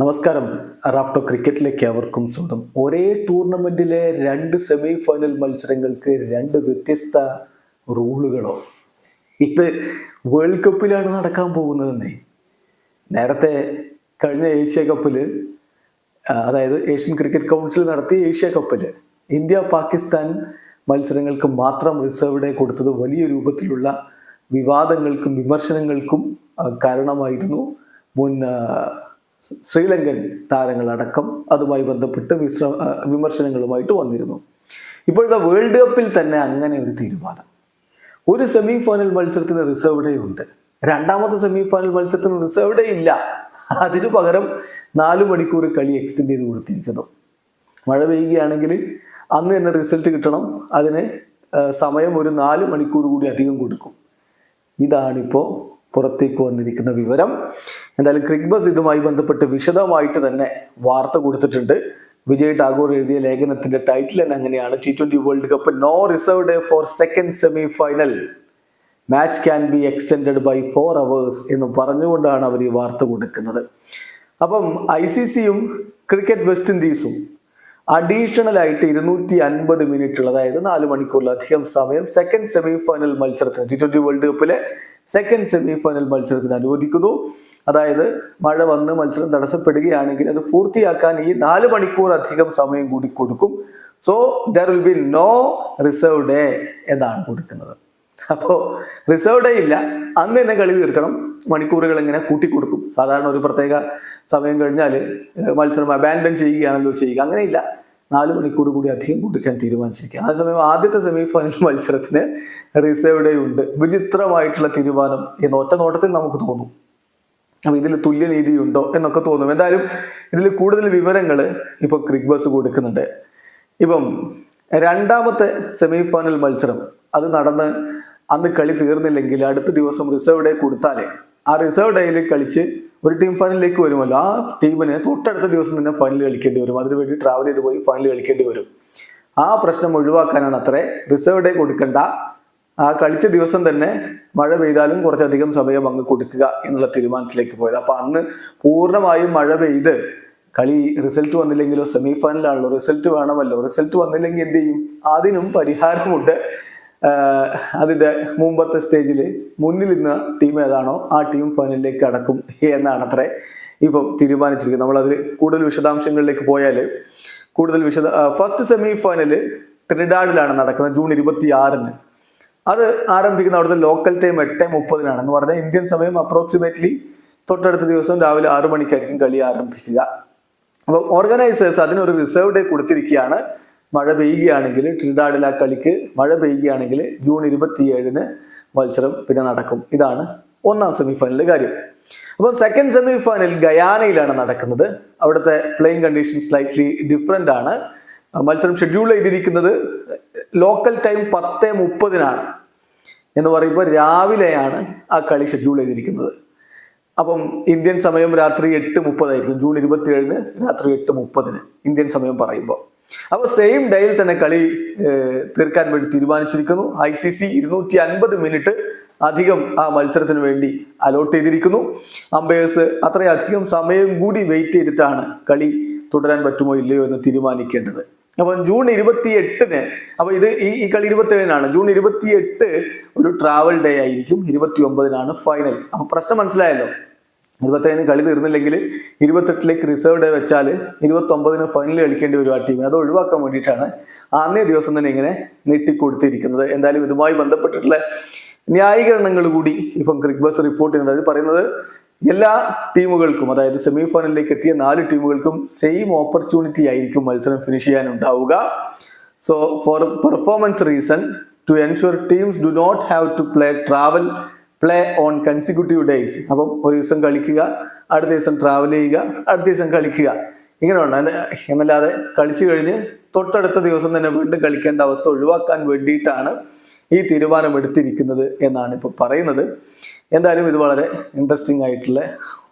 നമസ്കാരം. റാഫ്റ്റോ ക്രിക്കറ്റിലേക്ക് അവർക്കും സ്വന്തം ഒരേ ടൂർണമെന്റിലെ രണ്ട് സെമി ഫൈനൽ മത്സരങ്ങൾക്ക് രണ്ട് വ്യത്യസ്ത റൂളുകളോ? ഇത് വേൾഡ് കപ്പിലാണ് നടക്കാൻ പോകുന്നതെന്നേ. നേരത്തെ കഴിഞ്ഞ ഏഷ്യ കപ്പിൽ അതായത് ഏഷ്യൻ ക്രിക്കറ്റ് കൗൺസിൽ നടത്തിയ ഏഷ്യ കപ്പിൽ ഇന്ത്യ പാകിസ്ഥാൻ മത്സരങ്ങൾക്ക് മാത്രം റിസർവ് ഡേ കൊടുത്തത് വലിയ രൂപത്തിലുള്ള വിവാദങ്ങൾക്കും വിമർശനങ്ങൾക്കും കാരണമായിരുന്നു മുൻ ശ്രീലങ്കൻ താരങ്ങളടക്കം അതുമായി ബന്ധപ്പെട്ട് വിശ്ര വിമർശനങ്ങളുമായിട്ട് വന്നിരുന്നു. ഇപ്പോഴത്തെ വേൾഡ് കപ്പിൽ തന്നെ അങ്ങനെ ഒരു തീരുമാനം. ഒരു സെമി ഫൈനൽ മത്സരത്തിന് റിസർവ് ഡേ ഉണ്ട്. രണ്ടാമത്തെ സെമി ഫൈനൽ മത്സരത്തിന് റിസർവ് ഡേ ഇല്ല. അതിനു പകരം നാല് മണിക്കൂർ കളി എക്സ്റ്റെൻഡ് ചെയ്ത് കൊടുത്തിരിക്കുന്നു. മഴ പെയ്യുകയാണെങ്കിൽ അന്ന് തന്നെ റിസൾട്ട് കിട്ടണം. അതിന് സമയം ഒരു നാല് മണിക്കൂർ കൂടി അധികം കൊടുക്കും. ഇതാണിപ്പോൾ പുറത്തേക്ക് വന്നിരിക്കുന്ന വിവരം. എന്തായാലും ക്രിക്ബസ് ഇതുമായി ബന്ധപ്പെട്ട് വിശദമായിട്ട് തന്നെ വാർത്ത കൊടുത്തിട്ടുണ്ട്. വിജയ് ടാഗോർ എഴുതിയ ലേഖനത്തിന്റെ ടൈറ്റിൽ തന്നെ അങ്ങനെയാണ്. T twenty world cup no reserve day for second semi final match can be extended by four hours എന്ന് പറഞ്ഞുകൊണ്ടാണ് അവർ ഈ വാർത്ത കൊടുക്കുന്നത്. അപ്പം ഐ സി സിയും ക്രിക്കറ്റ് വെസ്റ്റ് ഇൻഡീസും അഡീഷണൽ ആയിട്ട് ഇരുന്നൂറ്റി അൻപത് മിനിറ്റ് അതായത് നാല് മണിക്കൂറിലധികം സമയം സെക്കൻഡ് സെമി ഫൈനൽ മത്സരത്തിന് ടി ട്വന്റി വേൾഡ് കപ്പിലെ സെക്കൻഡ് സെമി ഫൈനൽ മത്സരത്തിന് അനുവദിക്കുന്നു. അതായത് മഴ വന്ന് മത്സരം തടസ്സപ്പെടുകയാണെങ്കിൽ അത് പൂർത്തിയാക്കാൻ ഈ നാല് മണിക്കൂർ അധികം സമയം കൂടി കൊടുക്കും. So there will be no reserve day എന്നാണ് കൊടുക്കുന്നത്. അപ്പോ റിസർവ് ഡേ ഇല്ല. അന്ന് തന്നെ കളി തീർക്കണം. മണിക്കൂറുകൾ ഇങ്ങനെ കൂട്ടിക്കൊടുക്കും. സാധാരണ ഒരു പ്രത്യേക സമയം കഴിഞ്ഞാൽ മത്സരം അബാൻഡൻ ചെയ്യുകയാണല്ലോ ചെയ്യുക. അങ്ങനെയില്ല. നാല് മണിക്കൂർ കൂടി അധികം കൊടുക്കാൻ തീരുമാനിച്ചിരിക്കുക അതേസമയം ആദ്യത്തെ സെമി ഫൈനൽ മത്സരത്തിന് റിസർവ് ഡേ ഉണ്ട് വിചിത്രമായിട്ടുള്ള തീരുമാനം എന്ന് ഒറ്റ നോട്ടത്തിൽ നമുക്ക് തോന്നും. അപ്പം ഇതിൽ തുല്യനീതി ഉണ്ടോ എന്നൊക്കെ തോന്നും. എന്തായാലും ഇതിൽ കൂടുതൽ വിവരങ്ങൾ ഇപ്പൊ ക്രിക്ബസ് കൊടുക്കുന്നുണ്ട്. ഇപ്പം രണ്ടാമത്തെ സെമി ഫൈനൽ മത്സരം അത് നടന്ന് അന്ന് കളി തീർന്നില്ലെങ്കിൽ അടുത്ത ദിവസം റിസർവ് ഡേ കൊടുത്താലേ ആ റിസർവ് ഡേയിൽ കളിച്ച് ഒരു ടീം ഫൈനലിലേക്ക് വരുമല്ലോ. ആ ടീമിന് തൊട്ടടുത്ത ദിവസം തന്നെ ഫൈനൽ കളിക്കേണ്ടി വരും. അതിനു വേണ്ടി ട്രാവൽ ചെയ്ത് പോയി ഫൈനൽ കളിക്കേണ്ടി വരും. ആ പ്രശ്നം ഒഴിവാക്കാനാണ് അത്രേ. റിസർവ് ഡേ കൊടുക്കേണ്ട. ആ കളിച്ച ദിവസം തന്നെ മഴ പെയ്താലും കുറച്ചധികം സമയം അങ്ങ് കൊടുക്കുക എന്നുള്ള തീരുമാനത്തിലേക്ക് പോയത്. അപ്പൊ അന്ന് പൂർണമായും മഴ പെയ്ത് കളി റിസൾട്ട് വന്നില്ലെങ്കിലോ സെമി ഫൈനലാണല്ലോ റിസൾട്ട് വേണമല്ലോ റിസൾട്ട് വന്നില്ലെങ്കിൽ എന്ത് ചെയ്യും? അതിനും പരിഹാരമുണ്ട്. ആഹ് അതിന്റെ മുമ്പത്തെ സ്റ്റേജിൽ മുന്നിൽ ഇന്ന് ടീം ഏതാണോ ആ ടീം ഫൈനലിലേക്ക് കടക്കും എന്നാണ് അത്രേ ഇപ്പം തീരുമാനിച്ചിരിക്കുന്നത്. നമ്മളതിൽ കൂടുതൽ വിശദാംശങ്ങളിലേക്ക് പോയാൽ കൂടുതൽ വിശദ ഫസ്റ്റ് സെമി ഫൈനൽ ത്രിഡാഡിലാണ് നടക്കുന്നത് ജൂൺ ഇരുപത്തി ആറിന് അത് ആരംഭിക്കുന്ന അവിടുത്തെ ലോക്കൽ ടൈം എട്ട് മുപ്പതിനാണ് എന്ന് പറഞ്ഞാൽ ഇന്ത്യൻ സമയം അപ്രോക്സിമേറ്റ്ലി തൊട്ടടുത്ത ദിവസം രാവിലെ ആറു മണിക്കായിരിക്കും കളി ആരംഭിക്കുക. അപ്പം ഓർഗനൈസേഴ്സ് അതിനൊരു റിസർവ് ഡേ കൊടുത്തിരിക്കുകയാണ്. മഴ പെയ്യുകയാണെങ്കിൽ ട്രിനിഡാഡിൽ ആ കളിക്ക് മഴ പെയ്യുകയാണെങ്കിൽ ജൂൺ ഇരുപത്തിയേഴിന് മത്സരം പിന്നെ നടക്കും. ഇതാണ് ഒന്നാം സെമി ഫൈനലിലെ കാര്യം. അപ്പോൾ സെക്കൻഡ് സെമിഫൈനൽ ഗയാനയിലാണ് നടക്കുന്നത്. അവിടുത്തെ പ്ലേയിങ് കണ്ടീഷൻ സ്ലൈറ്റ്ലി ഡിഫറെന്റ് ആണ്. മത്സരം ഷെഡ്യൂൾ ചെയ്തിരിക്കുന്നത് ലോക്കൽ ടൈം പത്ത് മുപ്പതിനാണ് എന്ന് പറയുമ്പോൾ രാവിലെയാണ് ആ കളി ഷെഡ്യൂൾ ചെയ്തിരിക്കുന്നത്. അപ്പം ഇന്ത്യൻ സമയം രാത്രി എട്ട് മുപ്പതായിരിക്കും. ജൂൺ ഇരുപത്തി ഏഴിന് രാത്രി എട്ട് മുപ്പതിന് ഇന്ത്യൻ സമയം പറയുമ്പോൾ. അപ്പോൾ സെയിം ഡേയിൽ തന്നെ കളി തീർക്കാൻ വേണ്ടി തീരുമാനിച്ചിരിക്കുന്നു. ഐ സി സി ഇരുന്നൂറ്റി അൻപത് മിനിറ്റ് അധികം ആ മത്സരത്തിന് വേണ്ടി അലോട്ട് ചെയ്തിരിക്കുന്നു. അമ്പയേഴ്സ് അത്രയധികം സമയം കൂടി വെയിറ്റ് ചെയ്തിട്ടാണ് കളി തുടരാൻ പറ്റുമോ ഇല്ലയോ എന്ന് തീരുമാനിക്കേണ്ടത്. അപ്പം ജൂൺ ഇരുപത്തി എട്ടിന് അപ്പോൾ ഇത് ഈ ഈ കളി ഇരുപത്തി ഏഴിനാണ് ജൂൺ ഇരുപത്തി എട്ട് ഒരു ട്രാവൽ ഡേ ആയിരിക്കും. ഇരുപത്തി ഒമ്പതിനാണ് ഫൈനൽ അപ്പൊ പ്രശ്നം മനസ്സിലായല്ലോ? ഇരുപത്തേഴിന് കളി തീർന്നില്ലെങ്കിൽ ഇരുപത്തെട്ടിലേക്ക് റിസർവ് ഡേ വെച്ചാൽ ഇരുപത്തി ഒമ്പതിന് ഫൈനൽ കളിക്കേണ്ടി വരും ആ ടീമിന് അത് ഒഴിവാക്കാൻ വേണ്ടിയിട്ടാണ് അന്നേ ദിവസം തന്നെ ഇങ്ങനെ നീട്ടിക്കൊടുത്തിരിക്കുന്നത്. എന്തായാലും ഇതുമായി ബന്ധപ്പെട്ടിട്ടുള്ള ന്യായീകരണങ്ങൾ കൂടി ഇപ്പം ക്രിക്ബസ് റിപ്പോർട്ട് ചെയ്യുന്നത് അത് പറയുന്നത് എല്ലാ ടീമുകൾക്കും അതായത് സെമി ഫൈനലിലേക്ക് എത്തിയ നാല് ടീമുകൾക്കും സെയിം ഓപ്പർച്യൂണിറ്റി ആയിരിക്കും മത്സരം ഫിനിഷ് ചെയ്യാൻ ഉണ്ടാവുക so for performance reason to ensure teams do not have to play travel play on consecutive days അപ്പം ഒരു ദിവസം കളിക്കുക അടുത്ത ദിവസം ട്രാവൽ ചെയ്യുക അടുത്ത ദിവസം കളിക്കുക. ഇങ്ങനെയുണ്ട്. എന്നല്ലാതെ കളിച്ചു കഴിഞ്ഞ് തൊട്ടടുത്ത ദിവസം തന്നെ വീണ്ടും കളിക്കേണ്ട അവസ്ഥ ഒഴിവാക്കാൻ വേണ്ടിയിട്ടാണ് ഈ തീരുമാനം എടുത്തിരിക്കുന്നത് എന്നാണ് ഇപ്പോൾ പറയുന്നത്. എന്തായാലും ഇത് വളരെ ഇൻട്രസ്റ്റിംഗ് ആയിട്ടുള്ള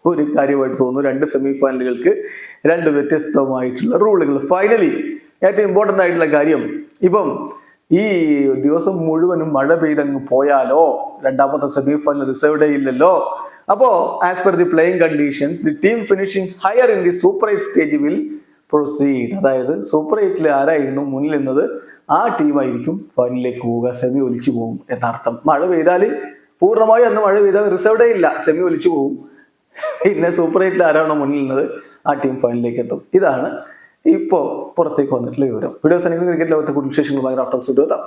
ഒരു കാര്യമായിട്ട് തോന്നുന്നു. രണ്ട് സെമി ഫൈനലുകൾക്ക് രണ്ട് വ്യത്യസ്തമായിട്ടുള്ള റൂളുകൾ ഫൈനലി ഏറ്റവും ഇമ്പോർട്ടന്റ് ആയിട്ടുള്ള കാര്യം. ഇപ്പം ഈ ദിവസം മുഴുവനും മഴ പെയ്തങ്ങ് പോയാലോ? രണ്ടാമത്തെ സെമി ഫൈനൽ റിസർവ് ഡേ ഇല്ലല്ലോ. അപ്പോ as per the playing conditions the team finishing higher in the super eight stage will proceed അതായത് സൂപ്പർ എയ്റ്റിൽ ആരായിരുന്നു മുന്നിൽ നിന്നത് ആ ടീമായിരിക്കും ഫൈനലിലേക്ക് പോവുക സെമി ഒലിച്ചു പോകും എന്നർത്ഥം. മഴ പെയ്താൽ പൂർണമായി അന്ന് മഴ പെയ്താൽ റിസർവ് ഡേ ഇല്ല സെമി ഒലിച്ചു പോകും പിന്നെ സൂപ്പർ എയ്റ്റിൽ ആരാണോ മുന്നിൽ നിന്നത് ആ ടീം ഫൈനലിലേക്ക് എത്തും. ഇതാണ് ഇപ്പോൾ പുറത്തേക്ക് വന്നിട്ടുള്ള വിവരം. വീഡിയോസ് ക്രിക്കറ്റ് ലോകത്തെ കൂടുതൽ വിശേഷങ്ങളുമായി റാഫ്റ്റോക്സ് എത്താം